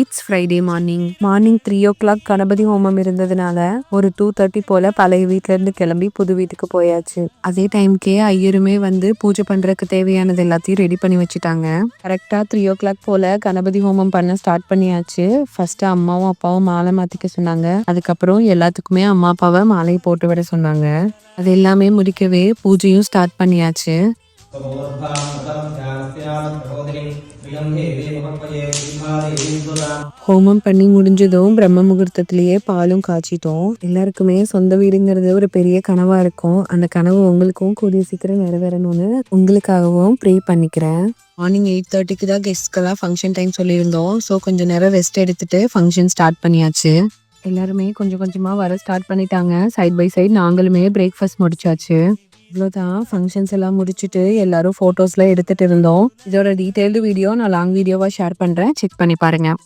It's Friday morning morning three o'clock Ganapathi Homam இருந்ததுனால ஒரு two thirty போல பழைய வீட்ல இருந்து கிளம்பி புது வீட்டுக்கு போயாச்சு. அதே டைம்க்கே ஐயருமே வந்து பூஜை பண்றதுக்கு தேவையானது எல்லாத்தையும் ரெடி பண்ணி வச்சுட்டாங்க. கரெக்டா த்ரீ ஓ கிளாக் போல கணபதி ஹோமம் பண்ண ஸ்டார்ட் பண்ணியாச்சு. ஃபர்ஸ்ட் அம்மாவும் அப்பாவும் மாலை மாத்திக்க சொன்னாங்க. அதுக்கப்புறம் எல்லாத்துக்குமே அம்மா அப்பாவை மாலையை போட்டு விட சொன்னாங்க. அது எல்லாமே முடிக்கவே பூஜையும் ஸ்டார்ட் பண்ணியாச்சு. ஹோமம் பண்ணி முடிஞ்சதும் பிரம்ம முகூர்த்தத்திலேயே பாலும் காய்ச்சிட்டோம். எல்லாருக்குமே சொந்த வீடுங்கிறது ஒரு பெரிய கனவா இருக்கும். அந்த கனவு உங்களுக்கும் கூடிய சீக்கிரம் நிறைவேறணும்னு உங்களுக்காகவும் ப்ரே பண்ணிக்கிறேன். மார்னிங் எயிட் தேர்ட்டிக்கு தான் கெஸ்ட்க்கெல்லாம் ஃபங்க்ஷன் டைம் சொல்லியிருந்தோம். ஸோ கொஞ்சம் நேரம் ரெஸ்ட் எடுத்துட்டு ஃபங்க்ஷன் ஸ்டார்ட் பண்ணியாச்சு. எல்லாருமே கொஞ்சம் கொஞ்சமா வர ஸ்டார்ட் பண்ணிட்டாங்க. சைட் பை சைடு நாங்களுமே பிரேக்ஃபாஸ்ட் முடிச்சாச்சு. இவ்வளோதான் ஃபங்க்ஷன்ஸ் எல்லாம் முடிச்சுட்டு எல்லாரும் ஃபோட்டோஸ்லாம் எடுத்துகிட்டு இருந்தோம். இதோட டீட்டெயில்டு வீடியோ நான் லாங் வீடியோவாக ஷேர் பண்ணுறேன் செக் பண்ணி பாருங்கள்